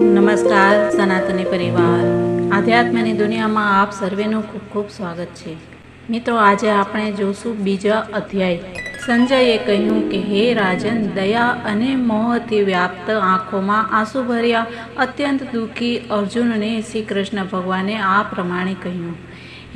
નમસ્કાર, સનાતની પરિવાર. આધ્યાત્મની દુનિયામાં આપ સર્વેનું ખૂબ ખૂબ સ્વાગત છે. મિત્રો, આજે આપણે જોશું બીજા અધ્યાય. સંજયે કહ્યું કે, હે રાજન, દયા અને મોહથી વ્યાપ્ત આંખોમાં આંસુ ભર્યા અત્યંત દુઃખી અર્જુનને શ્રી કૃષ્ણ ભગવાને આ પ્રમાણે કહ્યું.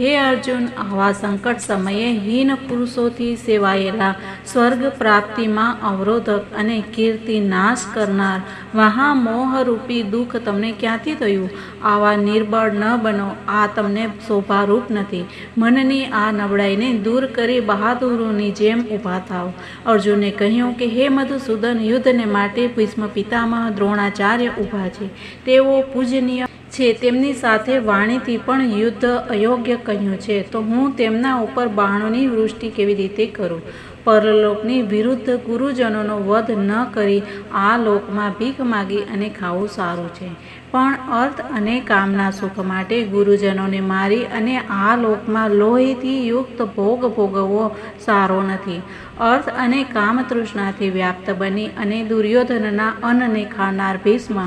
હે અર્જુન, આવા સંકટ સમયે હીન પુરુષોથી સેવાયેલા સ્વર્ગ પ્રાપ્તિમાં અવરોધક અને કીર્તિ નાશ કરનાર વહા મોહરૂપી દુઃખ તમને ક્યાંથી થયું? આવા નિર્બળ ન બનો, આ તમને શોભારૂપ નથી. મનની આ નબળાઈને દૂર કરી બહાદુરોની જેમ ઊભા થાવ. અર્જુને કહ્યું કે, હે મધુસૂદન, યુદ્ધને માટે ભીષ્મ પિતામહ દ્રોણાચાર્ય ઊભા છે. તેઓ પૂજનીય છે, તેમની સાથે વાણીથી પણ યુદ્ધ અયોગ્ય કહ્યું છે. તો હું તેમના ઉપર બાણોની વૃષ્ટિ કેવી રીતે કરું? પરલોકની વિરુદ્ધ ગુરુજનોનો વધ ન કરી આ લોકમાં ભીખ માગી અને ખાવું સારું છે. પણ અર્થ અને કામના સુખ માટે ગુરુજનોને મારી અને આ લોકમાં લોહીથી યુક્ત ભોગ ભોગવવો સારો નથી. અર્થ અને કામતૃષ્ણાથી વ્યાપ્ત બની અને દુર્યોધનના અન્નને ખાનાર ભીષ્મ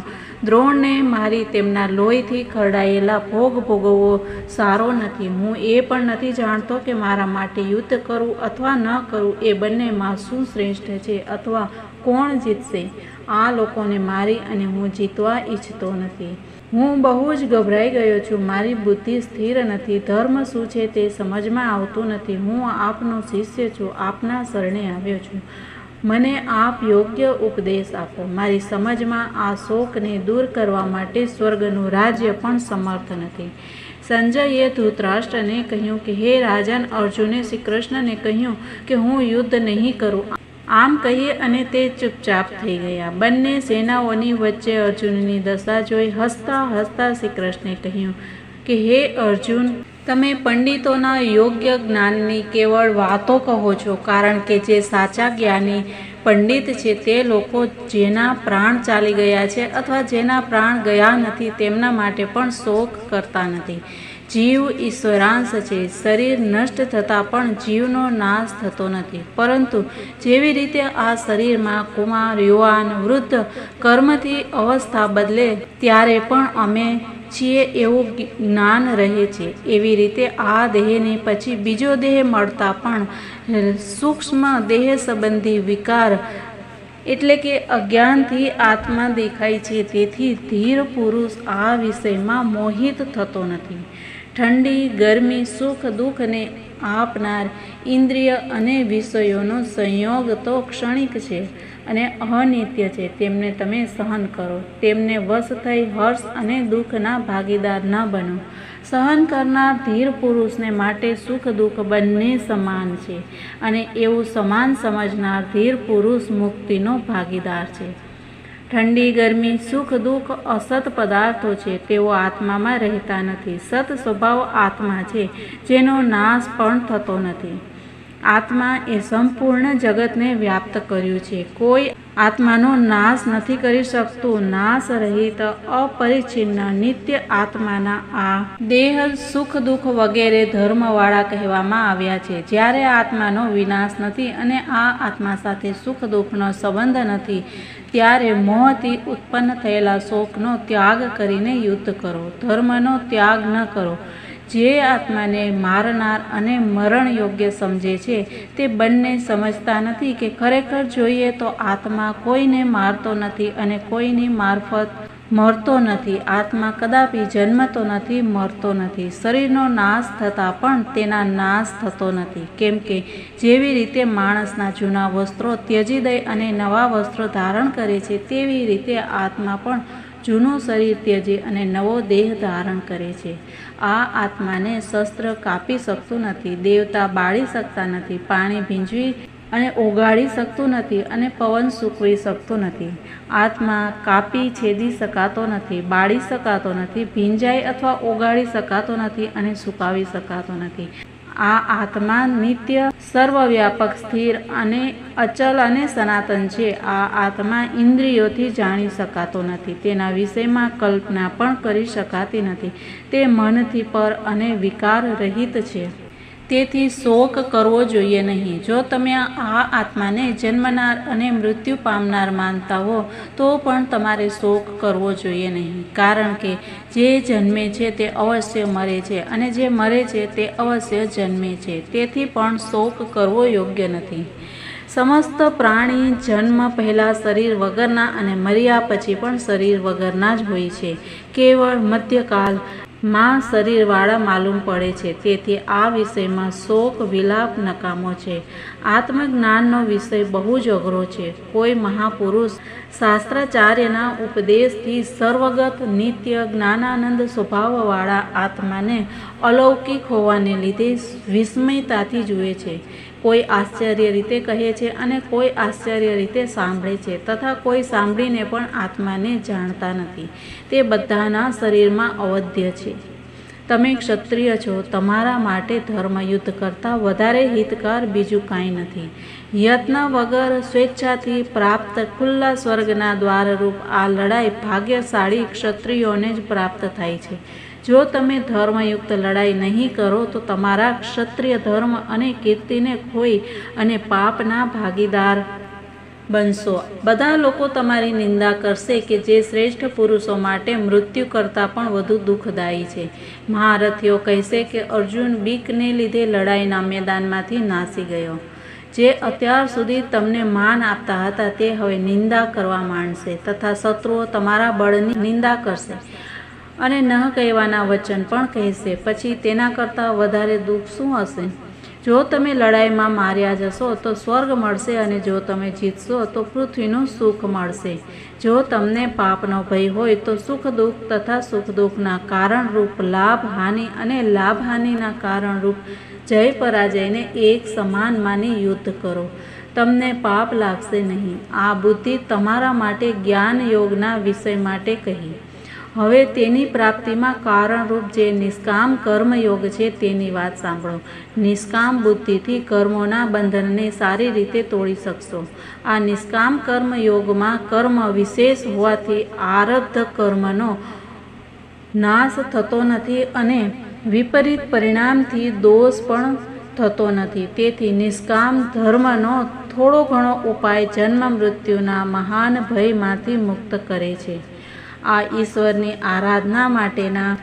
દ્રોણને મારી તેમના લોહીથી ખરડાયેલા ભોગ ભોગવવો સારો નથી. હું એ પણ નથી જાણતો કે મારા માટે યુદ્ધ કરવું અથવા ન કરવું એ બંનેમાં શું શ્રેષ્ઠ છે અથવા કોણ જીતશે? આ લોકોને મારી અને હું જીતવા ઈચ્છતો નથી. હું બહુ જ ગભરાઈ ગયો છું. મારી બુદ્ધિ સ્થિર નથી. ધર્મ શું છે તે સમજમાં આવતું નથી. હું આપનો શિષ્ય છું. આપના શરણે આવ્યો છું. મને આપ યોગ્ય ઉપદેશ આપો. મારી સમજમાં આ શોકને દૂર કરવા માટે સ્વર્ગનું રાજ્ય પણ સમર્થ નથી. સંજયે ધૃતરાષ્ટ્રને કહ્યું કે, હે રાજન અર્જુને શ્રી કૃષ્ણને કહ્યું કે, હું યુદ્ધ નહીં કરું. આમ કહીએ અને તે ચૂપચાપ થઈ ગયા. બંને સેનાઓની વચ્ચે અર્જુનની દશા જોઈ હસતા હસતા શ્રી કૃષ્ણે કહ્યું કે, હે અર્જુન તમે પંડિતોના યોગ્ય જ્ઞાનની કેવળ વાતો કહો છો, કારણ કે જે સાચા જ્ઞાની પંડિત છે તે લોકો જેના પ્રાણ ચાલી ગયા છે અથવા જેના પ્રાણ ગયા નથી તેમના માટે પણ શોક કરતા નથી. જીવ ઈશ્વરાંશ છે, શરીર નષ્ટ થતાં પણ જીવનો નાશ થતો નથી. પરંતુ જેવી રીતે આ શરીરમાં કુમાર, યુવાન, વૃદ્ધ કર્મથી અવસ્થા બદલે, ત્યારે પણ અમે છીએ એવું જ્ઞાન રહે છે, એવી રીતે આ દેહને પછી બીજો દેહ મળતા પણ સૂક્ષ્મ દેહ સંબંધી વિકાર એટલે કે અજ્ઞાનથી આત્મા દેખાય છે, તેથી ધીર પુરુષ આ વિષયમાં મોહિત થતો નથી. ઠંડી, ગરમી, સુખ દુઃખને આપનાર ઇન્દ્રિય અને વિષયોનો સંયોગ તો ક્ષણિક છે અને અનિત્ય છે. તેમને તમે સહન કરો. તેમને વશ થઈ હર્ષ અને દુઃખના ભાગીદાર ન બનો. સહન કરનાર ધીર પુરુષને માટે સુખ, દુઃખ બંને સમાન છે અને એવું સમાન સમજનાર ધીર પુરુષ મુક્તિનો ભાગીદાર છે. ઠંડી, ગરમી, સુખ, દુઃખ, અસત પદાર્થો છે. તેઓ આત્મામાં રહેતા નથી. સત સ્વભાવ આત્મા છે, જેનો નાશ પણ થતો નથી. આત્મા એ સંપૂર્ણ જગતને વ્યાપ્ત કર્યું છે. કોઈ આત્માનો નાશ નથી કરી શકતું. નાશ રહિત, અપરિચ્છિન્ન, નિત્ય આત્માના આ દેહ સુખ, દુઃખ વગેરે ધર્મવાળા કહેવામાં આવ્યા છે. જ્યારે આત્માનો વિનાશ નથી અને આ આત્મા સાથે સુખ દુઃખનો સંબંધ નથી ત્યારે મોહથી ઉત્પન્ન થયેલા શોકનો ત્યાગ કરીને યુદ્ધ કરો, ધર્મનો ત્યાગ ન કરો. જે આત્માને મારનાર અને મરણ યોગ્ય સમજે છે, તે બંને સમજતા નથી કે ખરેખર જોઈએ તો આત્મા કોઈને મારતો નથી અને કોઈની મારફત મરતો નથી, આત્મા કદાપી જન્મતો નથી, મરતો નથી. શરીરનો નાશ થતાં પણ તેના નાશ થતો નથી. કેમ કે જેવી રીતે માણસના જૂના વસ્ત્રો ત્યજી દે અને નવા વસ્ત્રો ધારણ કરે છે, તેવી રીતે આત્મા પણ જૂનું શરીર ત્યજી અને નવો દેહ ધારણ કરે છે. આ આત્માને શસ્ત્ર કાપી શકતું નથી, દેવતા બાળી શકતા નથી, પાણી ભીંજવી અને ઓગાળી શકતું નથી અને પવન સૂકવી શકતો નથી. આત્મા કાપી છેદી શકાતો નથી, બાળી શકાતો નથી, ભીંજાઈ અથવા ઓગાળી શકાતો નથી અને સુકાવી શકાતો નથી. આ આત્મા નિત્ય સર્વવ્યાપક, સ્થિર અને અચલ અને સનાતન છે. આ આત્મા ઇન્દ્રિયોથી જાણી શકાતો નથી, તેના વિષયમાં કલ્પના પણ કરી શકાતી નથી. તે મનથી પર અને વિકાર રહિત છે. તેથી શોક કરવો જોઈએ નહીં. જો તમે આ આત્માને જન્મનાર અને મૃત્યુ પામનાર માનતા હો, તો પણ તમારે શોક કરવો જોઈએ નહીં. કારણ કે જે જન્મે છે તે અવશ્ય મરે છે અને જે મરે છે તે અવશ્ય જન્મે છે. તેથી પણ શોક કરવો યોગ્ય નથી. સમસ્ત પ્રાણી જન્મ પહેલાં શરીર વગરના અને મર્યા પછી પણ શરીર વગરના જ હોય છે. કેવળ મધ્યકાલ માં શરીરવાળા માલુમ પડે છે. તેથી આ વિષયમાં શોક, વિલાપ, નકામો છે. આત્મજ્ઞાનનો વિષય બહુ જ અઘરો છે. કોઈ મહાપુરુષ શાસ્ત્રાચાર્યના ઉપદેશથી સર્વગત નિત્ય જ્ઞાનાનંદ સ્વભાવવાળા આત્માને અલૌકિક હોવાને લીધે વિસ્મયતાથી જુએ છે. કોઈ આશ્ચર્ય રીતે કહે છે અને કોઈ આશ્ચર્ય રીતે સાંભળે છે તથા કોઈ સાંભળીને પણ આત્માને જાણતા નથી. તે બધાના શરીરમાં અવધ્ય છે. તમે ક્ષત્રિય છો, તમારા માટે ધર્મયુદ્ધ કરતાં વધારે હિતકાર બીજું કાંઈ નથી. યત્ન વગર સ્વેચ્છાથી પ્રાપ્ત ખુલ્લા સ્વર્ગના દ્વારરૂપ આ લડાઈ ભાગ્યશાળી ક્ષત્રિયોને જ પ્રાપ્ત થાય છે. જો તમે ધર્મયુક્ત લડાઈ નહીં કરો, તો તમારા ક્ષત્રિય ધર્મ અને કીર્તિને ખોઈ અને પાપના ભાગીદાર બનશો. બધા લોકો તમારી નિંદા કરશે કે જે શ્રેષ્ઠ પુરુષો માટે મૃત્યુ કરતાં પણ વધુ દુઃખદાયી છે. મહારથીઓ કહેશે કે અર્જુન બીકને લીધે લડાઈના મેદાનમાંથી નાસી ગયો. જે અત્યાર સુધી તમને માન આપતા હતા તે હવે નિંદા કરવા માંડશે તથા શત્રુઓ તમારા બળની નિંદા કરશે. અને ન કહેવાના વચન પણ કહેશે. પછી તેના કરતાં વધારે દુઃખ શું હશે? જો તમે લડાઈમાં માર્યા જશો, તો સ્વર્ગ મળશે અને જો તમે જીતશો, તો પૃથ્વીનું સુખ મળશે. જો તમને પાપનો ભય હોય, તો સુખ દુઃખ તથા સુખ દુઃખના કારણરૂપ લાભ, હાનિ અને લાભ, હાનિના કારણરૂપ જય પરાજયને એક સમાન માની યુદ્ધ કરો. તમને પાપ લાગશે નહીં. આ બુદ્ધિ તમારા માટે જ્ઞાન યોગના વિષય માટે કહી. હવે તેની પ્રાપ્તિમાં કારણરૂપ જે નિષ્કામ કર્મયોગ છે તેની વાત સાંભળો. નિષ્કામ બુદ્ધિથી કર્મોના બંધનને સારી રીતે તોડી શકશો. આ નિષ્કામ કર્મયોગમાં કર્મ વિશેષ હોવાથી આરબ્ધ કર્મનો નાશ થતો નથી અને વિપરીત પરિણામથી દોષ પણ થતો નથી. તેથી નિષ્કામ ધર્મનો થોડો ઘણો ઉપાય જન્મ મૃત્યુના મહાન ભયમાંથી મુક્ત કરે છે. આ ઈશ્વરની આરાધના માટેના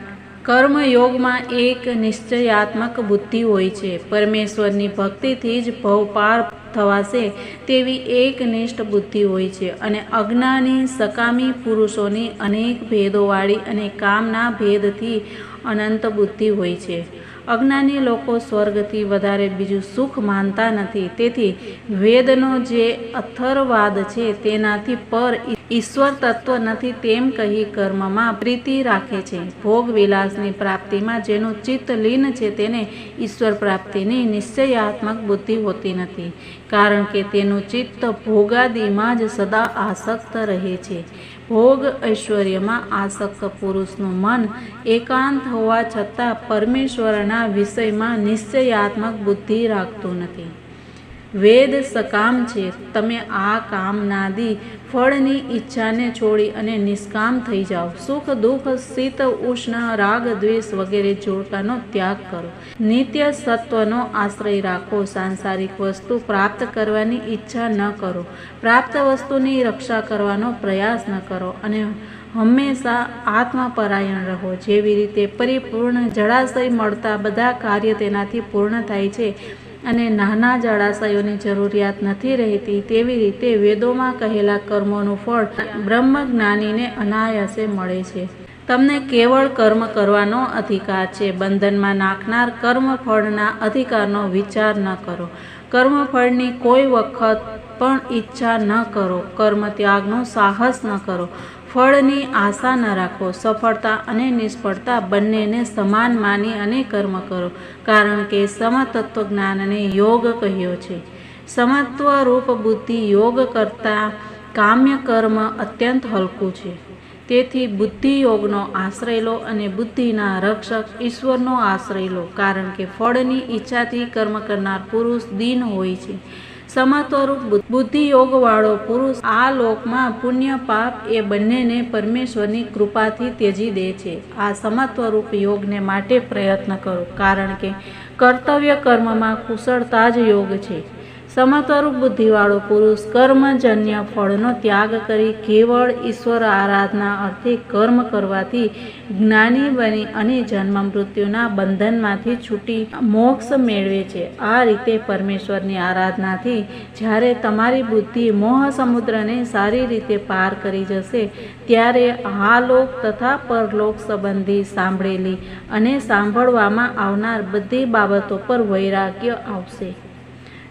કર્મયોગમાં એક નિશ્ચયાત્મક બુદ્ધિ હોય છે. પરમેશ્વરની ભક્તિથી જ ભવપાર થવાશે તેવી એકનિષ્ઠ બુદ્ધિ હોય છે અને અજ્ઞાની, સકામી પુરુષોની અનેક ભેદોવાળી અને કામના ભેદથી અનંત બુદ્ધિ હોય છે. અજ્ઞાની લોકો સ્વર્ગથી વધારે બીજું સુખ માનતા નથી. તેથી વેદનો જે અથર્વાદ છે, તેનાથી પર ઈશ્વર તત્વ નથી તેમ કહી કર્મમાં પ્રીતિ રાખે છે. ભોગ વિલાસની પ્રાપ્તિમાં જેનું ચિત્ત લીન છે, તેને ઈશ્વર પ્રાપ્તિની નિશ્ચયાત્મક બુદ્ધિ હોતી નથી. કારણ કે તેનું ચિત્ત ભોગાદિમાં જ સદા આસક્ત રહે છે. ભોગ ઐશ્વર્યમાં આસક્ત પુરુષનું મન એકાંત હોવા છતાં પરમેશ્વરના વિષયમાં નિશ્ચયાત્મક બુદ્ધિ રાખતું નથી. વેદ સકામ છે. તમે આ કામનાદી ફળની ઈચ્છાને છોડી અને નિષ્કામ થઈ જાઓ. સુખ, દુઃખ, શીત, ઉષ્ણ, રાગ, દ્વેષ વગેરે જોડકાનો ત્યાગ કરો. નિત્ય સત્વનો આશ્રય રાખો. સાંસારિક વસ્તુ પ્રાપ્ત કરવાની ઈચ્છા ન કરો. પ્રાપ્ત વસ્તુની રક્ષા કરવાનો પ્રયાસ ન કરો અને હંમેશા આત્મપરાયણ રહો. જેવી રીતે પરિપૂર્ણ જળાશય મળતા બધા કાર્ય તેનાથી પૂર્ણ થાય છે. અને નાના જળાશયોની જરૂરિયાત નથી રહેતી તેવી રીતે વેદોમાં કહેલા કર્મોનું ફળ બ્રહ્મજ્ઞાનીને અનાયાસે મળે છે. તમને કેવળ કર્મ કરવાનો અધિકાર છે. બંધનમાં નાખનાર કર્મફળના અધિકારનો વિચાર ન કરો. કર્મફળની કોઈ વખત પણ ઈચ્છા ન કરો. કર્મ ત્યાગનો સાહસ ન કરો. ફળની આશા ન રાખો, સફળતા અને નિષ્ફળતા બંનેને સમાન માની અને કર્મ કરો, કારણ કે સમતત્વ જ્ઞાનને યોગ કહ્યો છે. સમત્વરૂપ બુદ્ધિ યોગ કરતાં કામ્ય કર્મ અત્યંત હલકું છે. તેથી બુદ્ધિયોગનો આશ્રય લો અને બુદ્ધિના રક્ષક ઈશ્વરનો આશ્રય લો, કારણ કે ફળની ઈચ્છાથી કર્મ કરનાર પુરુષ દિન હોય છે. સમત્વરૂપ બુદ્ધિયોગવાળો પુરુષ આ લોકમાં પુણ્ય પાપ એ બંનેને પરમેશ્વરની કૃપાથી ત્યજી દે છે. આ સમત્વરૂપ યોગને માટે પ્રયત્ન કરો, કારણ કે કર્તવ્ય કર્મમાં કુશળતા જ યોગ છે. સમસ્વરૂપ બુદ્ધિવાળો પુરુષ કર્મજન્ય ફળનો ત્યાગ કરી કેવળ ઈશ્વર આરાધના અર્થે કર્મ કરવાથી જ્ઞાની બની અને જન્મ મૃત્યુના બંધનમાંથી છૂટી મોક્ષ મેળવે છે. આ રીતે પરમેશ્વરની આરાધનાથી જ્યારે તમારી બુદ્ધિ મોહ સમુદ્રને સારી રીતે પાર કરી જશે, ત્યારે આ લોક તથા પરલોક સંબંધી સાંભળેલી અને સાંભળવામાં આવનાર બધી બાબતો પર વૈરાગ્ય આવશે.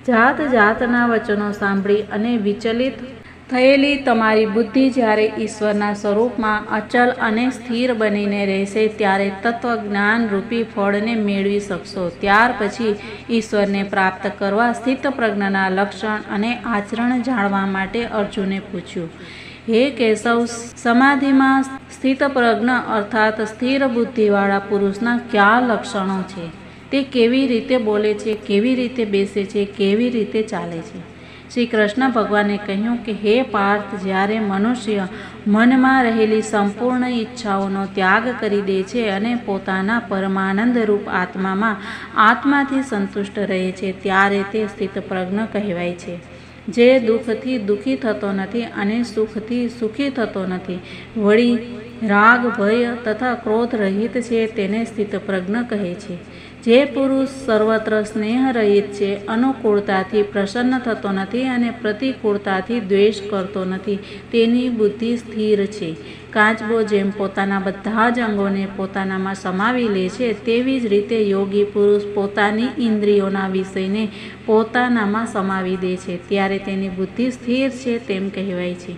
જાત જાતના વચનો સાંભળી અને વિચલિત થયેલી તમારી બુદ્ધિ જ્યારે ઈશ્વરના સ્વરૂપમાં અચલ અને સ્થિર બનીને રહેશે, ત્યારે તત્વજ્ઞાન રૂપી ફળને મેળવી શકશો. ત્યાર પછી ઈશ્વરને પ્રાપ્ત કરવા સ્થિત પ્રજ્ઞના લક્ષણ અને આચરણ જાણવા માટે અર્જુને પૂછ્યું, હે કેશવ, સમાધિમાં સ્થિત પ્રજ્ઞ અર્થાત સ્થિર બુદ્ધિવાળા પુરુષના કયા લક્ષણો છે? તે કેવી રીતે બોલે છે, કેવી રીતે બેસે છે, કેવી રીતે ચાલે છે? શ્રી કૃષ્ણ ભગવાને કહ્યું કે, હે પાર્થ, જ્યારે મનુષ્ય મનમાં રહેલી સંપૂર્ણ ઈચ્છાઓનો ત્યાગ કરી દે છે અને પોતાના પરમાનંદ રૂપ આત્મામાં આત્માથી સંતુષ્ટ રહે છે, ત્યારે તે સ્થિતપ્રજ્ઞ કહેવાય છે. જે દુઃખથી દુઃખી થતો નથી અને સુખથી સુખી થતો નથી, વળી રાગ, ભય તથા ક્રોધ રહિત છે, તેને સ્થિતપ્રજ્ઞ કહે છે. જે પુરુષ સર્વત્ર સ્નેહરહિત છે, અનુકૂળતાથી પ્રસન્ન થતો નથી અને પ્રતિકૂળતાથી દ્વેષ કરતો નથી. તેની બુદ્ધિ સ્થિર છે. કાચબો જેમ પોતાના બધા જ અંગોને પોતાનામાં સમાવી લે છે, તેવી જ રીતે યોગી પુરુષ પોતાની ઇન્દ્રિયોના વિષયને પોતાનામાં સમાવી દે છે, ત્યારે તેની બુદ્ધિ સ્થિર છે તેમ કહેવાય છે.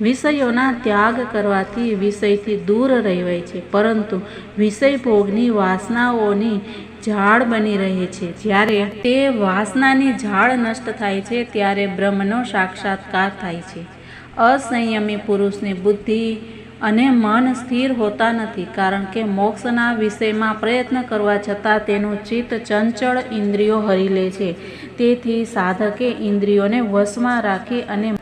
વિષયોના ત્યાગ કરવાથી વિષયથી દૂર રહેવાય છે, પરંતુ વિષય ભોગની વાસનાઓની ઝાડ બની રહે છે. જ્યારે તે વાસનાની ઝાડ નષ્ટ થાય છે, ત્યારે બ્રહ્મનો સાક્ષાત્કાર થાય છે. અસંયમી પુરુષની બુદ્ધિ અને મન સ્થિર હોતા નથી, કારણ કે મોક્ષના વિષયમાં પ્રયત્ન કરવા છતાં તેનું ચિત્ત ચંચળ ઇન્દ્રિયો હરી લે છે. તેથી સાધકે ઇન્દ્રિયોને વશમાં રાખી અને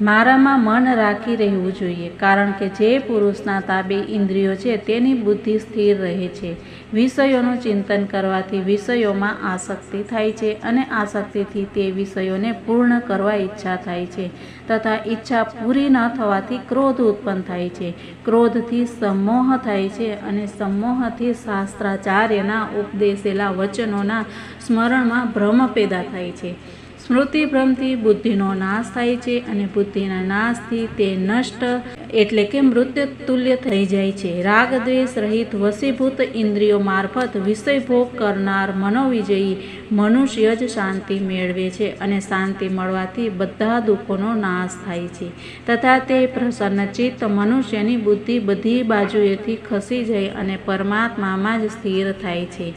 મારામાં મન રાખી રહેવું જોઈએ, કારણ કે જે પુરુષના તાબે ઇન્દ્રિયો છે, તેની બુદ્ધિ સ્થિર રહે છે. વિષયોનું ચિંતન કરવાથી વિષયોમાં આસક્તિ થાય છે અને આસક્તિથી તે વિષયોને પૂર્ણ કરવા ઈચ્છા થાય છે તથા ઈચ્છા પૂરી ન થવાથી ક્રોધ ઉત્પન્ન થાય છે. ક્રોધથી સમોહ થાય છે અને સમોહથી શાસ્ત્રાચાર્યના ઉપદેશેલા વચનોના સ્મરણમાં ભ્રમ પેદા થાય છે. સ્મૃતિ ભ્રમથી બુદ્ધિનો નાશ થાય છે અને બુદ્ધિના નાશથી તે નષ્ટ એટલે કે મૃત્યુ તુલ્ય થઈ જાય છે. રાગ, દ્વેષ રહિત વસીભૂત ઇન્દ્રિયો મારફત વિષય ભોગ કરનાર મનોવિજયી મનુષ્ય જ શાંતિ મેળવે છે અને શાંતિ મળવાથી બધા દુઃખોનો નાશ થાય છે. તથા તે પ્રસન્નચિત્ત મનુષ્યની બુદ્ધિ બધી બાજુએથી ખસી જાય અને પરમાત્મામાં જ સ્થિર થાય છે.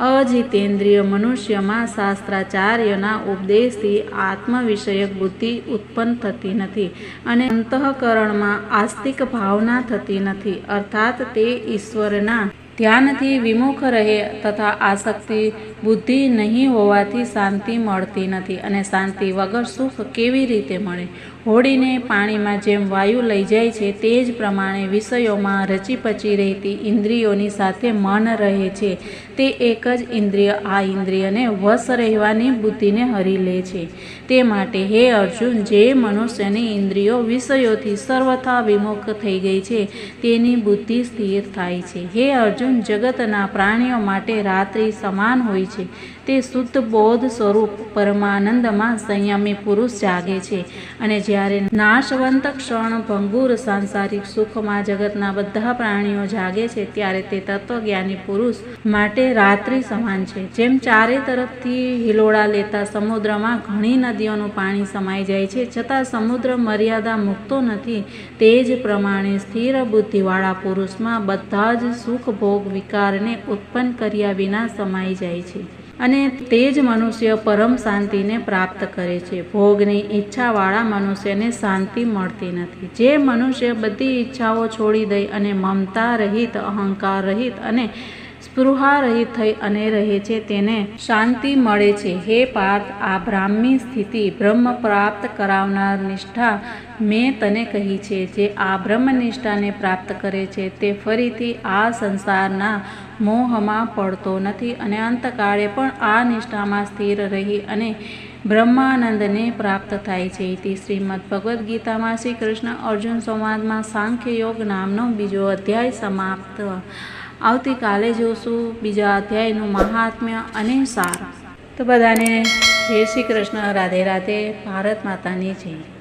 અજિતેન્દ્રિય મનુષ્યમાં શાસ્ત્રાચાર્યના ઉપદેશથી આત્મવિષયક બુદ્ધિ ઉત્પન્ન થતી નથી અને અંતઃકરણમાં આસ્તિક ભાવના થતી નથી. અર્થાત તે ઈશ્વરના ધ્યાનથી વિમુખ રહે તથા આસક્તિ બુદ્ધિ નહીં હોવાથી શાંતિ મળતી નથી અને શાંતિ વગર સુખ કેવી રીતે મળે? હોડીને પાણીમાં જેમ વાયુ લઈ જાય છે, તે જ પ્રમાણે વિષયોમાં રચીપચી રહેતી ઇન્દ્રિયોની સાથે મન રહે છે. તે એક જ ઇન્દ્રિય, આ ઇન્દ્રિયને વશ રહેવાની બુદ્ધિને હરી લે છે. તે માટે હે અર્જુન, જે મનુષ્યની ઇન્દ્રિયો વિષયોથી સર્વથા વિમુખ થઈ ગઈ છે, તેની બુદ્ધિ સ્થિર થાય છે. હે અર્જુન, જગતના પ્રાણીઓ માટે રાત્રિ સમાન હોય છે. તે શુદ્ધ બોધ સ્વરૂપ પરમાનંદમાં સંયમી પુરુષ જાગે છે. અને જ્યારે નાશવંત ક્ષણ ભંગુર સાંસારિક સુખમાં જગતના બધા પ્રાણીઓ જાગે છે, ત્યારે તે તત્વજ્ઞાની પુરુષ માટે રાત્રિ સમાન છે. જેમ ચારે તરફથી હિલોળા લેતા સમુદ્રમાં ઘણી નદીઓનું પાણી સમાઈ જાય છે, છતાં સમુદ્ર મર્યાદા મૂકતો નથી. તે જ પ્રમાણે સ્થિર બુદ્ધિવાળા પુરુષમાં બધા જ સુખ ભોગ વિકારને ઉત્પન્ન કર્યા વિના સમાઈ જાય છે. અને તે જ મનુષ્ય પરમ શાંતિને પ્રાપ્ત કરે છે. ભોગની ઈચ્છાવાળા મનુષ્યને શાંતિ મળતી નથી. જે મનુષ્ય બધી ઈચ્છાઓ છોડી દઈ અને મમતા રહિત, અહંકાર રહિત અને સ્પૃહા રહિત થઈ અને રહે છે, તેને શાંતિ મળે છે. હે પાર્થ, આ બ્રાહ્મી સ્થિતિ બ્રહ્મ પ્રાપ્ત કરાવનાર નિષ્ઠા મેં તને કહી છે. જે આ બ્રહ્મનિષ્ઠાને પ્રાપ્ત કરે છે, તે ફરીથી આ સંસારના મોહમાં પડતો નથી અને અંતકાળે પણ આ નિષ્ઠામાં સ્થિર રહી અને બ્રહ્માનંદને પ્રાપ્ત થાય છે. તે શ્રીમદ ભગવદ્ ગીતામાં શ્રી કૃષ્ણ અર્જુન સંવાદમાં સાંખ્ય યોગ નામનો બીજો અધ્યાય સમાપ્ત. આવતીકાલે જોશું બીજા અધ્યાયનું મહાત્મ્ય અને સાર. તો બધાને જય શ્રી કૃષ્ણ, રાધે રાધે, ભારત માતાની જય.